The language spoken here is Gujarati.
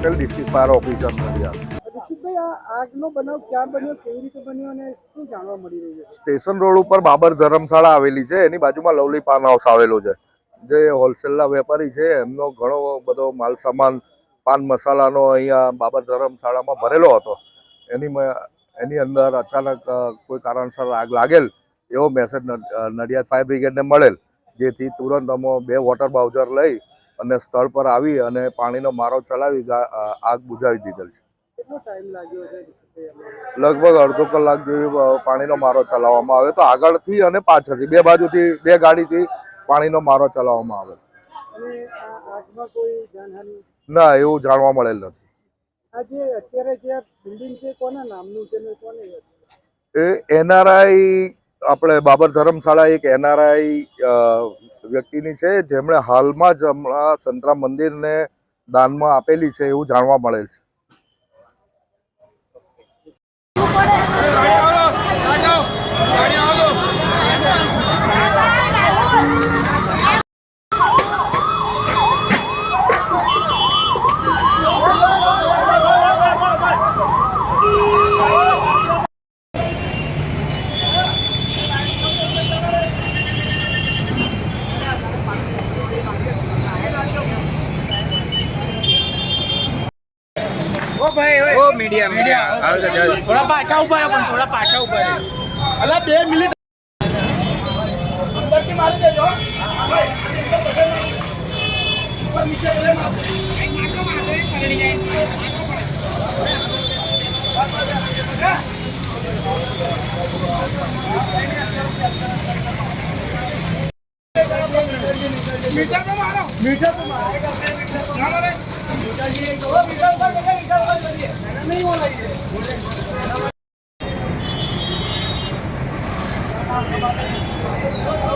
Patel district fire officer Nadiad station road ઉપર બાબર ધર્મશાળા આવેલી છે એની બાજુમાં લવલી પાન હાઉસ આવેલો છે. જે હોલસેલના વેપારી છે એમનો ઘણો બધો માલ સામાન પાન મસાલાનો અહીંયા બાબર ધર્મશાળામાં ભરેલો હતો. એની એની અંદર અચાનક કોઈ કારણસર આગ લાગેલ એવો મેસેજ નડિયાદ ફાયર બ્રિગેડને મળેલ જેથી તુરંત અમે બે વોટર બાઉઝર લઈ અને સ્થળ પર આવી અને પાણીનો મારો ચલાવી આગ બુઝાવી દીધેલ છે? લગભગ અડધો કલાક જેવી પાણીનો મારો ચલાવવામાં આવ્યો તો આગળથી અને પાછળથી બે બાજુથી બે ગાડીથી પાણીનો મારો ચલાવવામાં આવે ના એવું જાણવા મળેલ નથી. એ એનઆરઆઈ આપણે બાબર ધર્મશાળા એક એનઆરઆઈ વ્યક્તિની છે, જેમણે હાલમાં જ હમણાં સંતરામ મંદિરને દાનમાં આપેલી છે એવું જાણવા મળેલ છે. મીડિયા મીડિયા થોડા પાછા ઉભા પણ થોડા પાછા ઉભા અલા બે મિનિટ અંદરથી મારી દેજો મીટર તો મારો મીટર તો મારો મીટર જી મીટર Oh,